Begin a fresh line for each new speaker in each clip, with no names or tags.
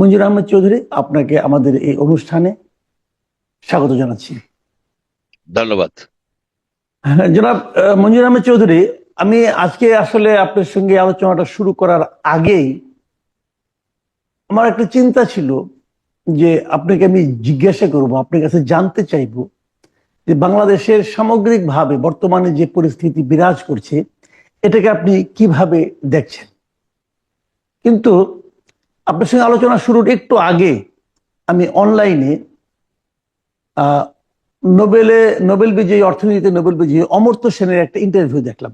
মঞ্জুর আহমেদ চৌধুরী আপনাকে আমাদের এই অনুষ্ঠানে স্বাগত জানাচ্ছি।
ধন্যবাদ।
জনাব মঞ্জুর আহমেদ চৌধুরী আমি আজকে আসলে আপনার সঙ্গে আলোচনাটা শুরু করার আগেই আমার একটা চিন্তা ছিল যে আপনাকে আমি জিজ্ঞাসা করব আপনার কাছে জানতে চাইব যে বাংলাদেশের সামগ্রিকভাবে বর্তমানে যে পরিস্থিতি বিরাজ করছে এটাকে আপনি কীভাবে দেখছেন? কিন্তু আপনার সঙ্গে আলোচনা শুরুর একটু আগে আমি অনলাইনে নোবেলে, নোবেল বিজয়ী, অর্থনীতিতে নোবেল বিজয়ী অমর্ত্য সেনের একটা ইন্টারভিউ দেখলাম।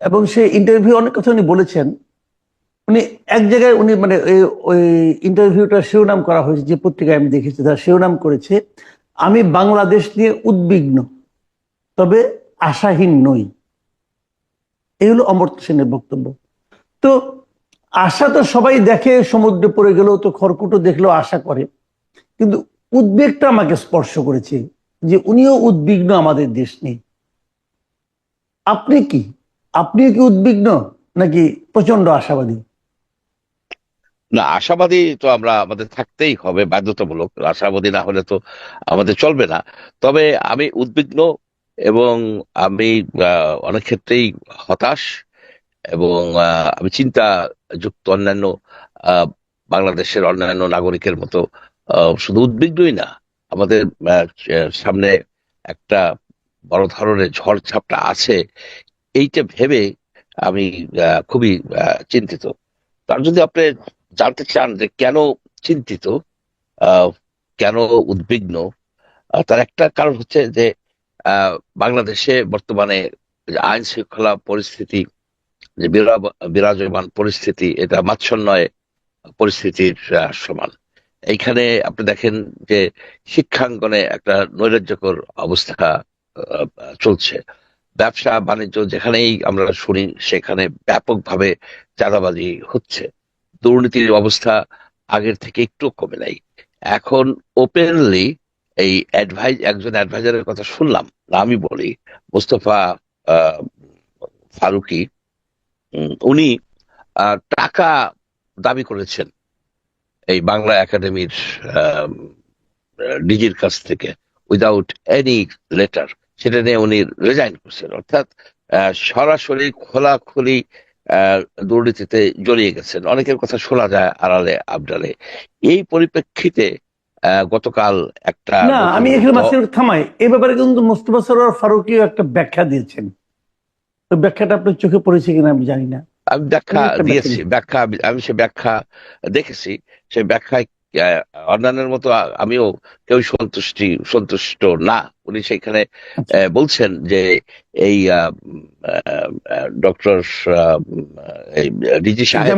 এবং সেই ইন্টারভিউ অনেক কথা উনি বলেছেন। উনি এক জায়গায় উনি মানে ওই ইন্টারভিউটার শিরোনাম করা হয়েছে, যে পত্রিকায় আমি দেখেছি, তার শিরোনাম করেছে, আমি বাংলাদেশ নিয়ে উদ্বিগ্ন, তবে আশাহীন নই। এই হলো অমর্ত্য সেনের বক্তব্য। তো আশা তো সবাই দেখে, সমুদ্রে পড়ে গেলেও তো খড়কুটো দেখলেও আশা করে। কিন্তু উদ্বেগটা আমাকে স্পর্শ করেছে যে উনিও উদ্বিগ্ন আমাদের দেশ নিয়ে। আপনি কি? আপনি কি উদ্বিগ্ন নাকি প্রচণ্ড আশাবাদী?
না, আশাবাদী তো আমরা আমাদের থাকতেই হবে, বাধ্যতামূলক। আশাবাদী না হলে তো আমাদের চলবে না। তবে আমি উদ্বিগ্ন এবং আমি অনেক ক্ষেত্রেই হতাশ। এবং আমি চিন্তা যুক্ত অন্যান্য বাংলাদেশের অন্যান্য নাগরিকের মতো শুধু উদ্বিগ্নই না, আমাদের সামনে একটা বড় ধরনের ঝড় ঝাপটা আছে, এইটা ভেবে আমি খুবই চিন্তিত। তার যদি আপনি জানতে চান যে কেন চিন্তিত কেন উদ্বিগ্ন তার একটা কারণ হচ্ছে যে বাংলাদেশে বর্তমানে আইন শৃঙ্খলা পরিস্থিতি যে বিরা- বিরাজমান পরিস্থিতি, এটা মাচ্ছন্নয় পরিস্থিতির সমান। এইখানে আপনি দেখেন যে শিক্ষাঙ্গনে একটা নৈরাজ্যকর অবস্থা চলছে। ব্যবসা, বাণিজ্য যেখানেই আমরা শুনি, সেখানে ব্যাপকভাবে চাঁদাবাজি হচ্ছে। দুর্নীতির অবস্থা আগের থেকে একটু কমে নাই। এখন ওপেনলি এই অ্যাডভাইজ একজন অ্যাডভাইজারের কথা শুনলাম, আমি বলি, মোস্তফা ফারুকি উনি টাকা দাবি করেছেন এই বাংলা একাডেমির ডিজির কাছ থেকে উইদাউট এনি লেটার সেটা নিয়ে উনি রেজাইন করছেন। অর্থাৎ সরাসরি খোলাখুলি আহ, দুর্নীতিতে জড়িয়ে গেছেন। অনেকের কথা শোনা যায় আড়ালে আবডালে। এই পরিপ্রেক্ষিতে আহ, গতকাল একটা
না আমি এখানে থামাই। এই ব্যাপারে কিন্তু মুস্তফা সরোয়ার ফারুকিও একটা ব্যাখ্যা দিয়েছেন। তো ব্যাখ্যাটা আপনার চোখে পড়েছে কিনা আমি জানি না
আমি ব্যাখ্যা দিয়েছি
ব্যাখ্যা
আমি- সে ব্যাখ্যা দেখেছি সেই ব্যাখ্যায় অন্যান্যের মতো আমিও কেউ সন্তুষ্টি সন্তুষ্ট না উনি সেখানে
আচ্ছা।
বলছেন যে এই ডক্টর ডিজি সাহেব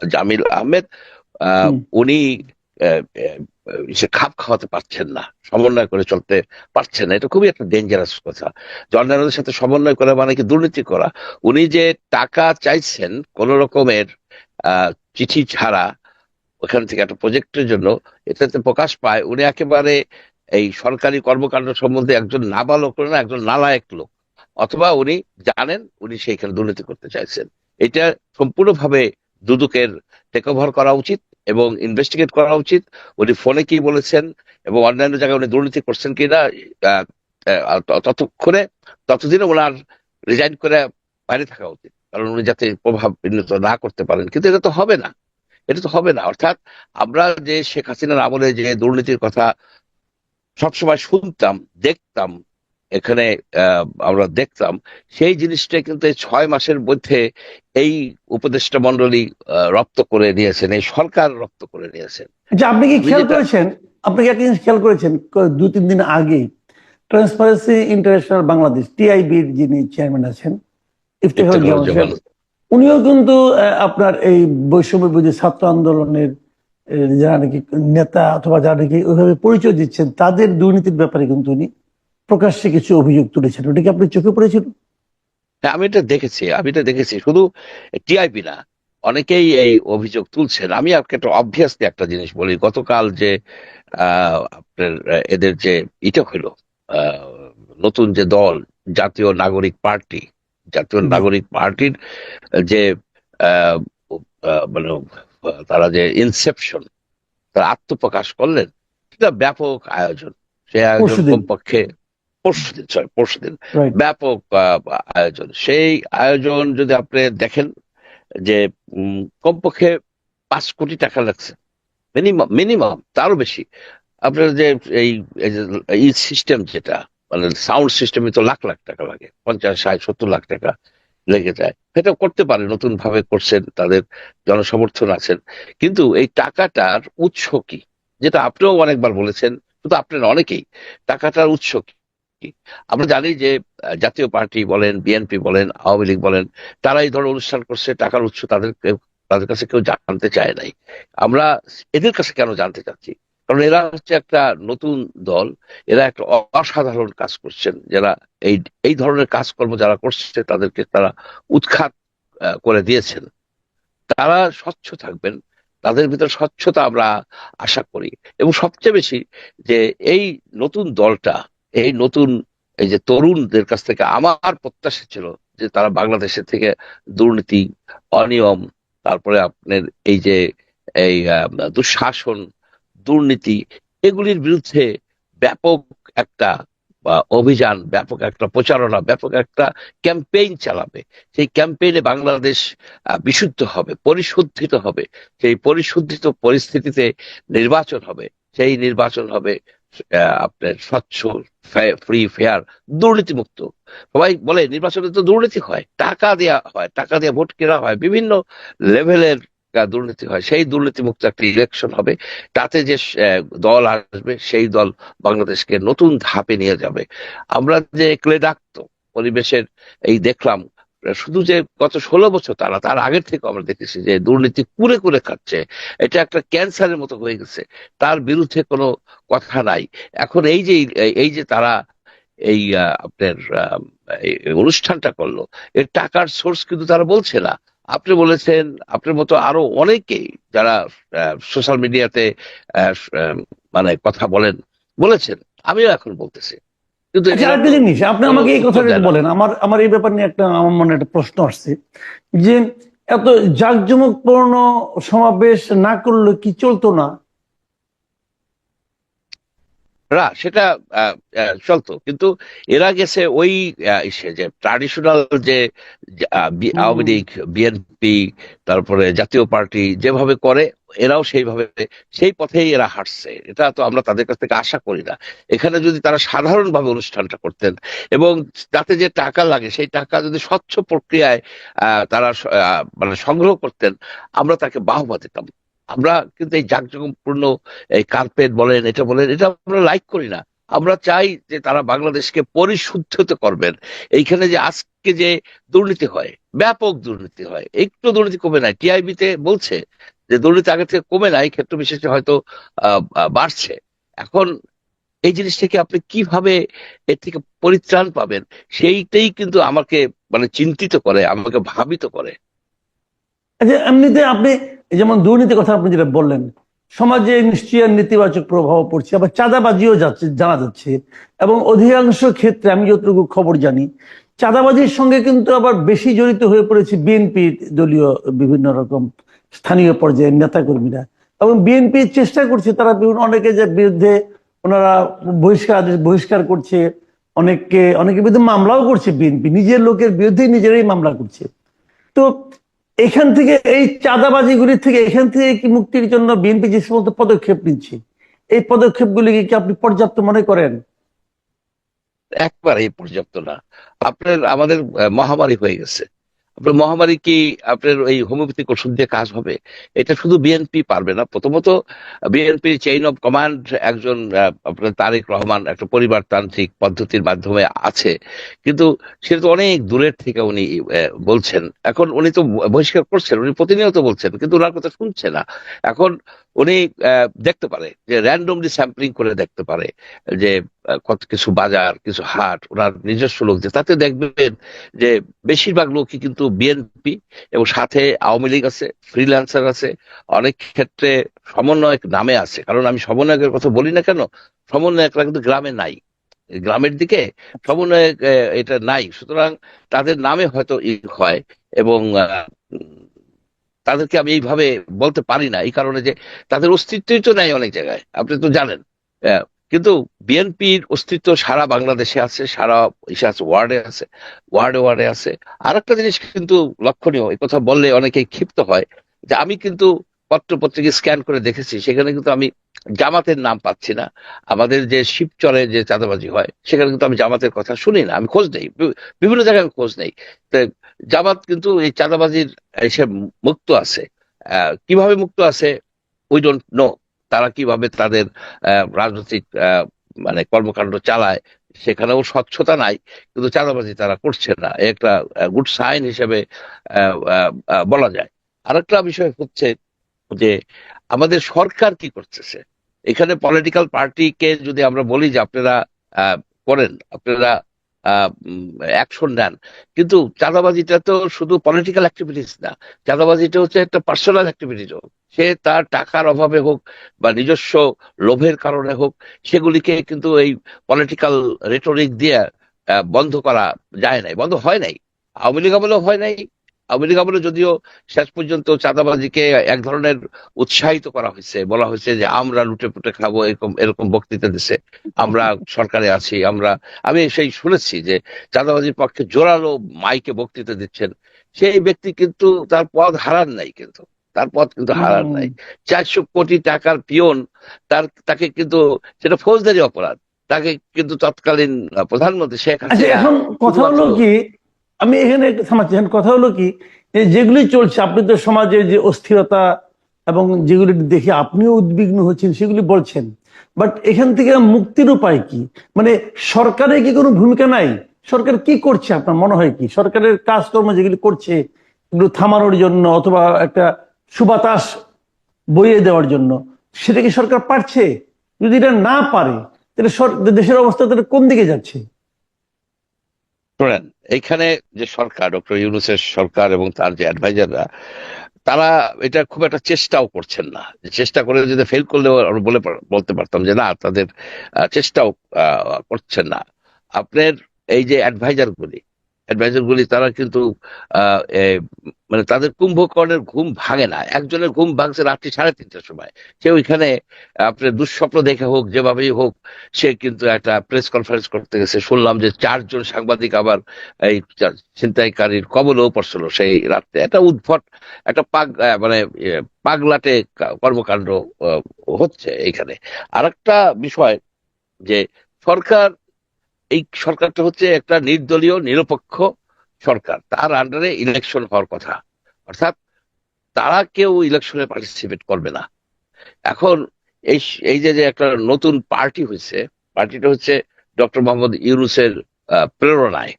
জামিল আহমেদ।
উনি সে খাপ খাওয়াতে পারছেন না, সমন্বয় করে চলতে পারছেন না। এটা খুবই একটা ডেঞ্জারাস কথা। অন্যান্যদের সাথে সমন্বয় করা মানে কি দুর্নীতি করা। উনি যে টাকা চাইছেন কোন রকমের চিঠি ছাড়া ওখান থেকে একটা প্রজেক্টের জন্য, এটাতে প্রকাশ পায়, উনি একেবারে এই সরকারি কর্মকাণ্ড সম্বন্ধে একজন নাবালক না, একজন নালায়ক লোক। অথবা উনি জানেন উনি সেইখানে দুর্নীতি করতে চাইছেন। এটা সম্পূর্ণভাবে দুদকের টেক ওভার করা উচিত। এবং ইনভেস্টিগেট করা উচিত। উনি ফোনে কি বলেছেন এবং অন্যান্য জায়গায় উনি দুর্নীতি করছেন কিনা ততক্ষণে, ততদিনে ওনার রিজাইন করে বাইরে থাকা উচিত। কারণ উনি যাতে প্রভাব বিঘ্নিত না করতে পারেন। কিন্তু এটা তো হবে না। এটা তো হবে না। অর্থাৎ আমরা যে শেখ হাসিনার আমলে যে দুর্নীতির কথা সবসময় শুনতাম, দেখতাম এখানে আমরা দেখতাম সেই জিনিসটা কিন্তু ছয় মাসের মধ্যে এই উপদেষ্টা মন্ডলী রপ্ত করে নিয়েছেন এই সরকার রপ্ত করে নিয়েছেন।
আচ্ছা আপনি কি খেয়াল করেছেন? আপনি কি খেয়াল করেছেন? দু তিন দিন আগে ট্রান্সপারেন্সি ইন্টারন্যাশনাল বাংলাদেশ টিআইবির যিনি চেয়ারম্যান আছেন ইফতেখার উনিও কিন্তু আপনার এই বৈষম্য বিরোধী ছাত্র আন্দোলনের যারা নাকি নেতা অথবা যারা নাকি ওইভাবে পরিচয় দিচ্ছেন তাদের দুর্নীতির ব্যাপারে কিন্তু উনি প্রকাশ্যে কিছু অভিযোগ তুলেছেন ওটা কি আপনি চোখে পড়েছিল?
হ্যাঁ আমি এটা দেখেছি আমি এটা দেখেছি শুধু টিআইপি না অনেকেই এই অভিযোগ তুলছেন। আমি আপনাকে একটা অবভিয়াসলি একটা জিনিস বলি গতকাল যে আহ, আপনার এদের যে এটা আহ, নতুন যে দল জাতীয় নাগরিক পার্টি জাতীয় নাগরিক পার্টির যে মানে তারা যে ইনসেপশন তারা আত্মপ্রকাশ করলেন সেটা ব্যাপক আয়োজন। সে আয়োজন। কমপক্ষে পরশুদিন সরি পরশুদিন। ব্যাপক আয়োজন। সেই আয়োজন যদি আপনি দেখেন যে কমপক্ষে পাঁচ কোটি টাকা লাগছে। মিনিমাম মিনিমাম তারও বেশি। আপনার যে এই সিস্টেম যেটা মানে সাউন্ড সিস্টেমে তো লাখ লাখ টাকা লাগে। পঞ্চাশ ষাট সত্তর লাখ টাকা লেগে যায়। সেটা করতে পারে নতুন ভাবে করছেন তাদের জনসমর্থন আছেন। কিন্তু এই টাকাটার উৎস কি? যেটা আপনিও অনেকবার বলেছেন শুধু আপনার অনেকেই টাকাটার উৎস কি? আমরা জানি যে জাতীয় পার্টি বলেন, বিএনপি বলেন, আওয়ামী লীগ বলেন, তারা এই ধরনের অনুষ্ঠান করছে, টাকার উৎস তাদের তাদের কাছে কেউ জানতে চায় নাই। আমরা এদের কাছে কেন জানতে চাচ্ছি? কারণ এরা হচ্ছে একটা নতুন দল, এরা একটা অসাধারণ কাজ করছেন। যারা এই এই ধরনের কাজকর্ম যারা করছে, তাদেরকে তারা উৎখাত করে দিয়েছেন। তারা স্বচ্ছ থাকবেন, তাদের ভিতরে স্বচ্ছতা আমরা আশা করি। এবং সবচেয়ে বেশি যে, এই নতুন দলটা এই নতুন, এই যে তরুণদের কাছ থেকে আমার প্রত্যাশা ছিল যে তারা বাংলাদেশের থেকে দুর্নীতি, অনিয়ম, তারপরে আপনার এই যে, এই দুঃশাসন, দুর্নীতি, এগুলির বিরুদ্ধে ব্যাপক একটা অভিযান, ব্যাপক একটা প্রচারণা, ব্যাপক একটা ক্যাম্পেইন চালাবে। সেই ক্যাম্পেইনে বাংলাদেশ বিশুদ্ধ হবে, পরিশুদ্ধিত হবে। সেই পরিশুদ্ধিত পরিস্থিতিতে নির্বাচন হবে, সেই নির্বাচন হবে আপনার স্বচ্ছ ফ্রি ফেয়ার দুর্নীতিমুক্ত। সবাই বলে, নির্বাচনে তো দুর্নীতি হয়, টাকা দেয়া হয়, টাকা দিয়ে ভোট কেনা হয়, বিভিন্ন লেভেলের দুর্নীতি হয়, সেই দুর্নীতিমুক্ত একটা ইলেকশন হবে। তাতে যে দল আসবে, সেই দল বাংলাদেশকে নতুন ধাপে নিয়ে যাবে। আমরা যে ক্লেদাক্ত পরিবেশের এই দেখলাম শুধু যে গত ষোলো বছর তারা, তার আগের থেকে আমরা দেখেছি যে দুর্নীতি কুরে কুরে খাচ্ছে। এটা একটা ক্যান্সারের মতো হয়ে গেছে। তার বিরুদ্ধে কোনো কথা নাই। এখন এই যে এই যে তারা এই আপনার অনুষ্ঠানটা করল, এর টাকার সোর্স কিন্তু তারা বলছে না। আপনি বলেছেন, আপনার মতো আরও অনেকেই যারা সোশ্যাল মিডিয়াতে মানে কথা বলেন, বলেছেন। আমিও এখন বলতেছি। কিন্তু
আচ্ছা আরেকটা জিনিস আপনি আমাকে এই কথাটা
না।
বলেন। আমার আমার এই ব্যাপার নিয়ে একটা আমার মনে একটা প্রশ্ন আসছে যে এত জাঁকজমকপূর্ণ সমাবেশ না করলে কি চলতো না?
না সেটা চলতো। কিন্তু এরা গেছে ওই যে ট্রাডিশনাল যে আওয়ামী লীগ বিএনপি তারপরে জাতীয় পার্টি যেভাবে করে এরাও সেইভাবে, সেই পথেই এরা হাঁটছে। এটা তো আমরা তাদের কাছ থেকে আশা করি না। এখানে যদি তারা সাধারণভাবে অনুষ্ঠানটা করতেন এবং তাতে যে টাকা লাগে, সেই টাকা যদি স্বচ্ছ প্রক্রিয়ায় তারা মানে সংগ্রহ করতেন, আমরা তাকে বাহবা দিতাম। আমরা কিন্তু এই জাঁকজমকপূর্ণ এই কার্পেট বলেন, এটা বলেন, এটা আমরা লাইক করি না। আমরা চাই যে তারা বাংলাদেশকে পরিশুদ্ধিত করবেন। এইখানে যে আজকে যে দুর্নীতি হয়, ব্যাপক দুর্নীতি হয়, একটু দুর্নীতি কমে নাই। টিআইবি তে বলছে যে দুর্নীতি আগে থেকে কমে নাই ক্ষেত্র বিশেষে হয়তো বাড়ছে। এখন এই জিনিসটাকে আপনি কীভাবে এর থেকে পরিত্রাণ পাবেন, সেইটাই কিন্তু আমাকে মানে চিন্তিত করে, আমাকে ভাবিত করে।
আচ্ছা এমনিতে আপনি যেমন দুর্নীতির কথা আপনি যেটা বললেন, সমাজে নিশ্চয়ই আর নেতিবাচক প্রভাব পড়ছে, আবার চাঁদাবাজিও যাচ্ছে, জানা যাচ্ছে, এবং অধিকাংশ ক্ষেত্রে আমি যতটুকু খবর জানি, চাঁদাবাজির সঙ্গে কিন্তু আবার বেশি জড়িত হয়ে পড়েছে বিএনপি দলীয় বিভিন্ন রকম স্থানীয় পর্যায়ের নেতাকর্মীরা। এবং বিএনপি চেষ্টা করছে, তারা বিভিন্ন অনেকে যে বিরুদ্ধে ওনারা বহিষ্কার আদেশ বহিষ্কার করছে, অনেককে, অনেকের বিরুদ্ধে মামলাও করছে বিএনপি, নিজের লোকের বিরুদ্ধেই নিজেরাই মামলা করছে। তো এখান থেকে এই চাঁদাবাজিগুলি থেকে, এখান থেকে কি মুক্তির জন্য বিএনপি যে সমস্ত পদক্ষেপ নিচ্ছে, এই পদক্ষেপগুলিকে কি আপনি পর্যাপ্ত মনে করেন?
একবারেই পর্যাপ্ত না। আপনার, আমাদের মহামারী হয়ে গেছে। আপনার মহামারী কি আপনার এই হোমিওপ্যাথিক ওষুধ দিয়ে কাজ হবে? এটা শুধু বিএনপি পারবে না, প্রথমত বিএনপির চেইন অফ কমান্ড একজন আপনার তারেক রহমান, একটা পরিবারতান্ত্রিক পদ্ধতির মাধ্যমে আছে। কিন্তু সেটা তো অনেক দূরের থেকে উনি বলছেন। এখন উনি তো বহিষ্কার করছেন, উনি প্রতিনিয়ত বলছেন, কিন্তু ওনার কথা শুনছে না। এখন উনি দেখতে পারে, যে র্যান্ডমলি স্যাম্পলিং করে দেখতে পারে, যে কত কিছু বাজার, কিছু হাট, ওনার নিজস্ব লোক, যে তাতে দেখবেন যে বেশিরভাগ লোকই কিন্তু বিএনপি এবং সাথে আওয়ামী লীগ আছে ফ্রিল্যান্সার আছে, অনেক ক্ষেত্রে সমন্বয়ক নামে আছে। কারণ আমি সমন্বয়কের কথা বলি না কেন, সমন্বয়করা কিন্তু গ্রামে নাই। গ্রামের দিকে সমন্বয়ক এটা নাই। সুতরাং তাদের নামে হয়তো হয় এবং তাদেরকে আমি এইভাবে বলতে পারি না, এই কারণে যে তাদের অস্তিত্বই তো নাই অনেক জায়গায়, আপনি তো জানেন। কিন্তু বিএনপির অস্তিত্ব সারা বাংলাদেশে আছে, সারা ইসে আছে, ওয়ার্ডে আছে, ওয়ার্ডে ওয়ার্ডে আছে। আর একটা জিনিস কিন্তু লক্ষণীয়, এই কথা বললে অনেকেই ক্ষিপ্ত হয় যে আমি কিন্তু পত্র পত্রিকা স্ক্যান করে দেখেছি, সেখানে কিন্তু আমি জামাতের নাম পাচ্ছি না। আমাদের যে শিবচরে যে চাঁদাবাজি হয়, সেখানে কিন্তু আমি জামাতের কথা শুনি না, আমি খোঁজ নেই বিভিন্ন জায়গায় আমি খোঁজ নেই। জামাত কিন্তু এই চাঁদাবাজির এসে মুক্ত আছে। কীভাবে মুক্ত আছে? উই ডোন্ট নো তারা কীভাবে তাদের রাজনৈতিক মানে কর্মকাণ্ড চালায়, সেখানেও স্বচ্ছতা নাই, কিন্তু চাঁদাবাজি তারা করছে না। একটা গুড সাইন হিসেবে বলা যায়। আরেকটা বিষয় হচ্ছে যে আমাদের সরকার কি করতেছে? এখানে পলিটিক্যাল পার্টিকে যদি আমরা বলি যে আপনারা করেন, আপনারা অ্যাকশন নেন। কিন্তু চাঁদাবাজিটা তো শুধু পলিটিক্যাল অ্যাক্টিভিটিস না, চাঁদাবাজিটা হচ্ছে একটা পার্সোনাল অ্যাক্টিভিটিস সে তার টাকার অভাবে হোক বা নিজস্ব লোভের কারণে হোক, সেগুলিকে কিন্তু এই পলিটিক্যাল রেটরিক দিয়ে বন্ধ করা যায় নাই, বন্ধ হয় নাই। আওয়ামী লীগ হয় নাই আওয়ামী আমলে যদিও শেষ পর্যন্ত চাঁদাবাজিকে এক ধরনের উৎসাহিত করা হয়েছে বলা হয়েছে যে আমরা লুটে পুটে খাব এরকম এরকম বক্তৃতা দিছে আমরা সরকারে আছি আমরা আমি সেই শুনেছি যে চাঁদাবাজির পক্ষে জোরালো মাইকে বক্তৃতা দিচ্ছেন সেই ব্যক্তি কিন্তু তার পদ হারান নাই কিন্তু তার পথ কিন্তু হারান নাই। চারশো কোটি টাকার পিয়ন তার তাকে কিন্তু সেটা ফৌজদারি অপরাধ তাকে কিন্তু তৎকালীন প্রধানমন্ত্রী শেখ
আচ্ছা
হাসিনা
এখন কথা হলো কি আমি এখানে একটু এখন কথা হলো কি যেগুলি চলছে আপনি তো সমাজে যে অস্থিরতা এবং যেগুলি দেখে আপনিও উদ্বিগ্ন হচ্ছেন, সেগুলি বলছেন। বাট এখান থেকে মুক্তির উপায় কি? মানে সরকারের কি কোনো ভূমিকা নাই? সরকার কি করছে আপনার মনে হয় কি? সরকারের কাজকর্ম যেগুলি করছে থামানোর জন্য অথবা একটা সুবাতাস বইয়ে দেওয়ার জন্য, সেটা কি সরকার পারছে? যদি এটা না পারে, তাহলে দেশের অবস্থা তাহলে কোন দিকে যাচ্ছে?
শোনেন এখানে যে সরকার, ডক্টর ইউনুসের সরকার এবং তার যে অ্যাডভাইজাররা তারা এটা খুব একটা চেষ্টাও করছেন না। চেষ্টা করে যদি ফেল করলে বলে বলতে পারতাম যে না, তাদের চেষ্টাও করছেন না। আপনার এই যে অ্যাডভাইজার গুলি অ্যাডভাইজার গুলি, তারা কিন্তু মানে তাদের কুম্ভকর্ণের ঘুম ভাঙে না। একজনের ঘুম ভাঙছে রাত্রি সাড়ে তিনটার সময়। সে ওইখানে, আপনার দুঃস্বপ্ন দেখে হোক, যেভাবেই হোক, সে কিন্তু একটা প্রেস কনফারেন্স করতে গেছে। শুনলাম যে চারজন সাংবাদিক আবার এই ছিনতাইকারীর কবলেও পড়ছিল সেই রাত্রে। একটা উদ্ভট, একটা পাগ মানে পাগলাটে কর্মকাণ্ড হচ্ছে এইখানে। আর একটা বিষয় যে সরকার এই সরকারটা হচ্ছে একটা নির্দলীয়, নিরপেক্ষ সরকার। তার আন্ডারে ইলেকশন হওয়ার কথা। অর্থাৎ তারা কেউ ইলেকশনে পার্টিসিপেট করবে না। এখন এই এই যে একটা নতুন পার্টি হয়েছে পার্টিটা হচ্ছে ডক্টর মোহাম্মদ ইউনুসের প্রেরণায়।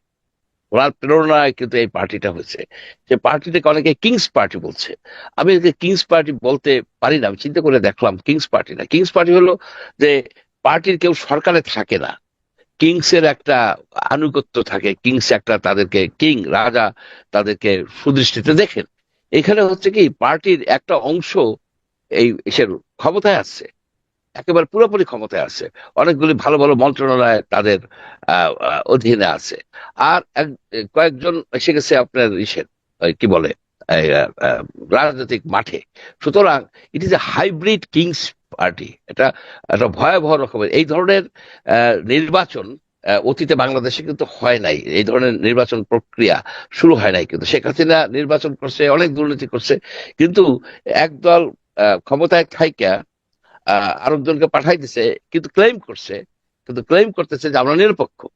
ওনার প্রেরণায় কিন্তু এই পার্টিটা হয়েছে। যে পার্টিটাকে অনেকে কিংস পার্টি বলছে। আমি কিংস পার্টি বলতে পারি না। আমি চিন্তা করে দেখলাম কিংস পার্টি না। কিংস পার্টি হলো যে পার্টির কেউ সরকারে থাকে না। কিংস এর একটা আনুগত্য থাকে। কিংস একটা তাদেরকে কিং, রাজা তাদেরকে সুদৃষ্টিতে দেখেন। এখানে হচ্ছে কি, পার্টির একটা অংশ এই ক্ষমতায় আছে একেবারে পুরোপুরি ক্ষমতায় আছে অনেকগুলি ভালো ভালো মন্ত্রণালয় তাদের অধীনে আছে। আর কয়েকজন এসে গেছে আপনার ইসের কি বলে রাজনৈতিক মাঠে। সুতরাং it is a hybrid kings party. এটা একটা ভয়াবহ রকমের এই ধরনের নির্বাচন অতীতে বাংলাদেশে কিন্তু হয় নাই। এই ধরনের নির্বাচন প্রক্রিয়া শুরু হয় নাই কিন্তু। শেখ হাসিনা নির্বাচন করছে অনেক দুর্নীতি করছে। কিন্তু একদল ক্ষমতায় থাইকা আরেকজনকে পাঠাই দিছে কিন্তু ক্লেম করছে কিন্তু ক্লেম করতেছে যে আমরা নিরপেক্ষ।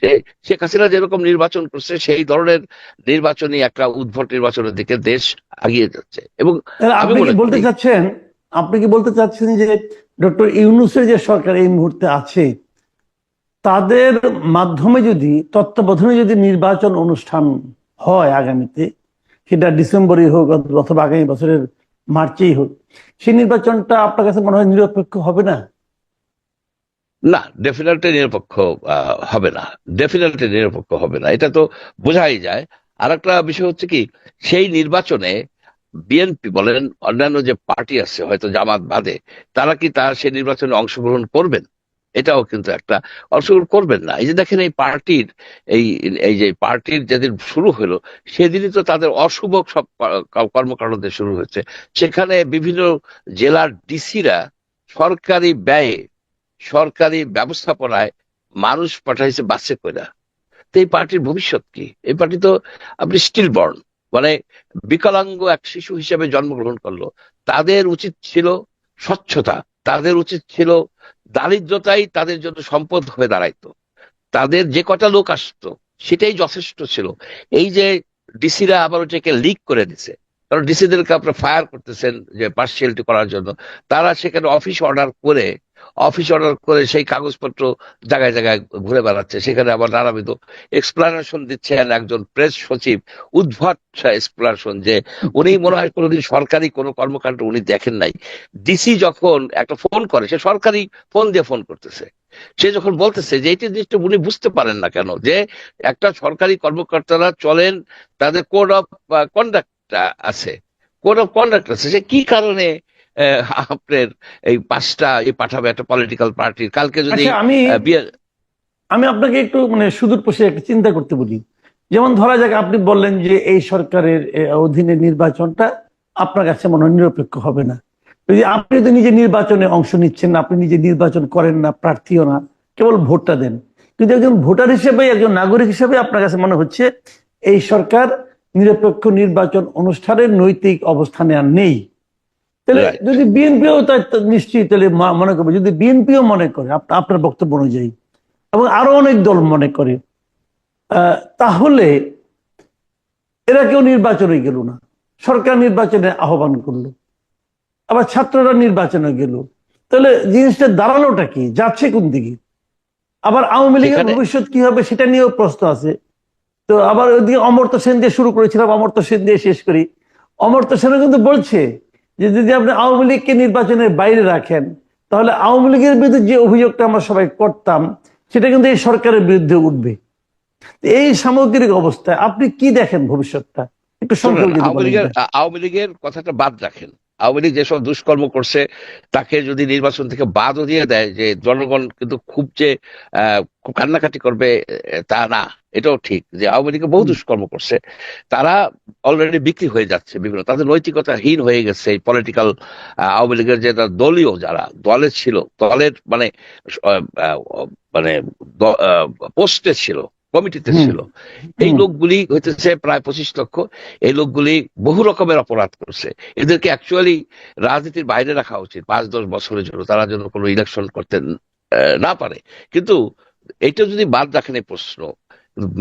সে- শেখ হাসিনা যেরকম নির্বাচন করছে সেই ধরনের নির্বাচনী একটা উদ্ভট নির্বাচনের দিকে দেশ আগিয়ে যাচ্ছে। এবং আমি
আপনি বলতে চাচ্ছেন আপনি কি বলতে চাচ্ছেন যে ডক্টর ইউনুসের যে সরকার এই মুহূর্তে আছে, তাদের মাধ্যমে যদি, তত্ত্বাবধানে যদি নির্বাচন অনুষ্ঠান হয় আগামীতে, সেটা ডিসেম্বরে হোক অথবা আগামী বছরের মার্চেই হোক, সেই নির্বাচনটা আপনার কাছে মনে হয় নিরপেক্ষ হবে না?
না ডেফিনেটলি নিরপেক্ষ হবে না। ডেফিনেটলি নিরপেক্ষ হবে না। এটা তো বোঝাই যায়। আর একটা বিষয় হচ্ছে কি, সেই নির্বাচনে বিএনপি বলেন, অন্যান্য যে পার্টি আছে, হয়তো জামাত বাদে, তারা কি তার সেই নির্বাচনে অংশগ্রহণ করবেন? এটাও কিন্তু একটা অংশগ্রহণ করবেন না। এই যে দেখেন, এই পার্টির, এই এই যে পার্টির যেদিন শুরু হলো, সেদিনই তো তাদের অশুভ সব ক- কর্মকাণ্ড দিয়ে শুরু হয়েছে। সেখানে বিভিন্ন জেলার ডিসিরা সরকারি ব্যয়ে, সরকারি ব্যবস্থাপনায় মানুষ পাঠাইছে বাসে কইরা। তো এই পার্টির ভবিষ্যৎ কি? এই পার্টি তো আপনি স্টিল বর্ন মানে বিকলাঙ্গ এক শিশু হিসেবে জন্মগ্রহণ করল। তাদের উচিত ছিল স্বচ্ছতা, তাদের উচিত ছিল দারিদ্রতাই তাদের জন্য সম্পদ হয়ে দাঁড়াইতো। তাদের যে কটা লোক আসতো, সেটাই যথেষ্ট ছিল। এই যে ডিসিরা আবার ওটাকে লিক করে দিছে, কারণ ডিসিদেরকে আপনারা ফায়ার করতেছেন যে পার্সিয়ালিটি করার জন্য, তারা সেখানে অফিস অর্ডার করে অফিস অর্ডার করে সেই কাগজপত্র জায়গায় জায়গায় ঘুরে বেড়াচ্ছে। সেখানে আবার নানাবিধ এক্সপ্লানেশন দিচ্ছেন একজন প্রেস সচিব, উদ্ভট এক্সপ্লানেশন যে উনি মনে হয় কোনোদিন সরকারি কোনো কর্মকাণ্ড উনি দেখেন নাই। ডিসি যখন একটা ফোন করে, সে সরকারি ফোন দিয়ে ফোন করতেছে। সে যখন বলতেছে যে এইটি জিনিসটা উনি বুঝতে পারেন না কেন, যে একটা সরকারি কর্মকর্তারা চলেন, তাদের কোড অফ কন্ডাক্ট আছে। কোড অফ কন্ডাক্ট আছে। সে কি কারণে আপনার এই পাঁচটা এই পাঠাবে একটা পলিটিক্যাল পার্টির কালকে যদি
আচ্ছা আমি আমি আপনাকে একটু মানে সুদূর প্রসারী একটা চিন্তা করতে বলি। যেমন ধরা যাক আপনি বললেন যে এই সরকারের অধীনে নির্বাচনটা আপনার কাছে মনে হয় নিরপেক্ষ হবে না। যদি আপনি যদি নিজে নির্বাচনে অংশ নিচ্ছেন না, আপনি নিজে নির্বাচন করেন না প্রার্থীও না কেবল ভোটটা দেন। কিন্তু একজন ভোটার হিসেবে একজন নাগরিক হিসেবে আপনার কাছে মনে হচ্ছে এই সরকার নিরপেক্ষ নির্বাচন অনুষ্ঠানের নৈতিক অবস্থানে আর নেই। তাহলে যদি বিএনপিও নিশ্চয়ই তাহলে মনে করবে যদি বিএনপিও মনে করে আপনার বক্তব্য অনুযায়ী এবং আরও অনেক দল মনে করে তাহলে এরা কেউ নির্বাচনে গেল না। সরকার নির্বাচনে আহ্বান করল। আবার ছাত্ররা নির্বাচনে গেল। তাহলে জিনিসটা দাঁড়ালোটা কি? যাচ্ছে কোন দিকে? আবার আওয়ামী লীগের ভবিষ্যৎ কি হবে সেটা নিয়েও প্রশ্ন আছে। তো আবার ওইদিকে অমর্ত্য সেন দিয়ে শুরু করেছিলাম অমর্ত্য সেন দিয়ে শেষ করি। অমর্ত্য সেনও কিন্তু বলছে যে যদি আপনি আওয়ামী লীগকে নির্বাচনের বাইরে রাখেন তাহলে আওয়ামী লীগের বিরুদ্ধে যে অভিযোগটা আমরা সবাই করতাম সেটা কিন্তু এই সরকারের বিরুদ্ধে উঠবে। এই সামগ্রিক অবস্থায় আপনি কি দেখেন ভবিষ্যৎটা? একটু
আওয়ামী লীগের কথাটা বাদ রাখেন। আওয়ামী লীগ যেসব দুষ্কর্ম করছে তাকে যদি নির্বাচন থেকে বাদও দিয়ে দেয় যে জনগণ কিন্তু খুব যে আহ, খুব কান্নাকাটি করবে তা না এটাও ঠিক যে আওয়ামী লীগে বহু দুষ্কর্ম করছে। তারা অলরেডি বিক্রি হয়ে যাচ্ছে বিভিন্ন তাদের নৈতিকতাহীন হয়ে গেছে এই পলিটিক্যাল আওয়ামী লীগের যে দলীয় যারা দলে ছিল দলের মানে মানে পোস্টে ছিল কমিটিতে ছিল। এই লোকগুলি হইতেছে প্রায় পঁচিশ লক্ষ। এই লোকগুলি বহু রকমের অপরাধ করছে। এদেরকে অ্যাকচুয়ালি রাজনীতির বাইরে রাখা উচিত। পাঁচ দশ বছরের জন্য তারা যেন কোনো ইলেকশন করতে আহ, না পারে। কিন্তু এটা যদি বাদ রাখেন এই প্রশ্ন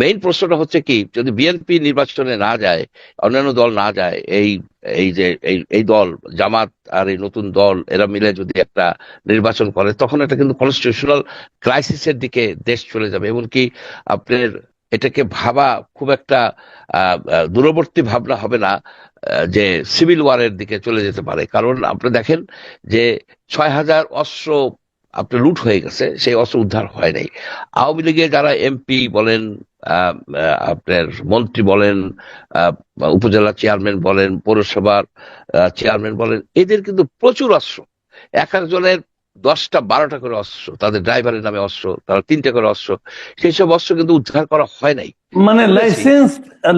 মেইন প্রশ্নটা হচ্ছে কি, যদি বিএনপি নির্বাচনে না যায়, অন্যান্য দল না যায়, এই এই যে, এই এই দল, জামাত আর এই নতুন দল, এরা মিলে যদি একটা নির্বাচন করে, তখন এটা কিন্তু কনস্টিটিউশনাল ক্রাইসিসের দিকে দেশ চলে যাবে। এমনকি আপনার এটাকে ভাবা খুব একটা দূরবর্তী ভাবনা হবে না যে সিভিল ওয়ারের দিকে চলে যেতে পারে। কারণ আপনি দেখেন যে ছয় হাজার অস্ত্র আপনার লুট হয়ে গেছে সেই অস্ত্র উদ্ধার হয় নাই। আওয়ামী লীগের যারা এমপি বলেন আপনার মন্ত্রী বলেন উপজেলা চেয়ারম্যান বলেন পৌরসভার চেয়ারম্যান বলেন এদের কিন্তু প্রচুর অস্ত্র। এক একজনের দশটা বারোটা করে অস্ত্র তাদের ড্রাইভারের নামে অস্ত্র তারা তিনটে করে অস্ত্র সেই সব অস্ত্র কিন্তু উদ্ধার করা হয় নাই।
মানে লাইসেন্স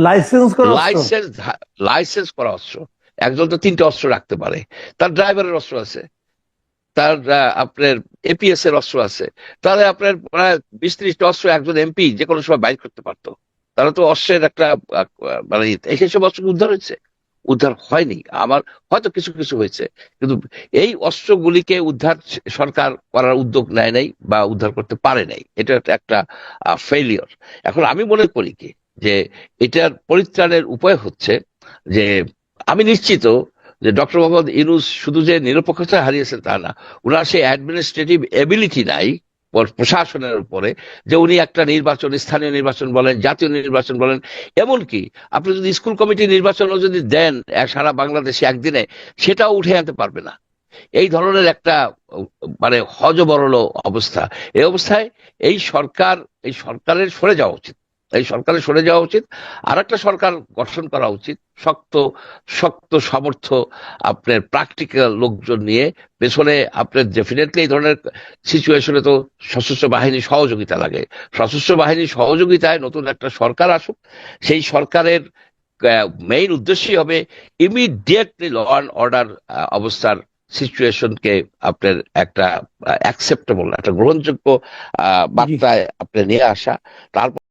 লাইসেন্স
লাইসেন্স লাইসেন্স করা অস্ত্র। একজন তো তিনটে অস্ত্র রাখতে পারে। তার ড্রাইভারের অস্ত্র আছে। তার আপনার এপিএস এর অস্ত্র আছে। তাহলে আপনার প্রায় বিশ ত্রিশটা অস্ত্র একজন এমপি যে কোনো সময় বাইর করতে পারতো। তারা তো অস্ত্রের একটা মানে এই সব অস্ত্র উদ্ধার হয়েছে? উদ্ধার হয়নি। আমার হয়তো কিছু কিছু হয়েছে। কিন্তু এই অস্ত্রগুলিকে উদ্ধার সরকার করার উদ্যোগ নেয় নাই বা উদ্ধার করতে পারে নাই। এটা একটা- ফেলিয়র এখন আমি মনে করি কি? যে এটার পরিত্রাণের উপায় হচ্ছে যে আমি নিশ্চিত যে ডক্টর মোহাম্মদ ইউনুস শুধু যে নিরপেক্ষতা হারিয়েছেন তা না ওনার সেই অ্যাডমিনিস্ট্রেটিভ এবিলিটি নাই প্রশাসনের উপরে, যে উনি একটা নির্বাচন, স্থানীয় নির্বাচন বলেন, জাতীয় নির্বাচন বলেন, এমনকি আপনি যদি স্কুল কমিটি নির্বাচনও যদি দেন সারা বাংলাদেশে একদিনে, সেটাও উঠে আনতে পারবে না। এই ধরনের একটা মানে হজবরল অবস্থা। এই অবস্থায় এই সরকার, এই সরকারের সরে যাওয়া উচিত। এই সরকারের সরে যাওয়া উচিত। আর একটা সরকার গঠন করা উচিত। শক্ত শক্ত সমর্থ আপনার প্র্যাকটিক্যাল লোকজন নিয়ে। পেছনে আপনার ডেফিনেটলি এই ধরনের সিচুয়েশনে তো সশস্ত্র বাহিনী সহযোগিতা লাগে। সশস্ত্র বাহিনীর সহযোগিতায় নতুন একটা সরকার আসুক। সেই সরকারের মেইন উদ্দেশ্যই হবে ইমিডিয়েটলি ল অ্যান্ড অর্ডার অবস্থার সিচুয়েশনকে আপনার একটা অ্যাকসেপ্টেবল একটা গ্রহণযোগ্য বার্তায় আপনি নিয়ে আসা। তারপর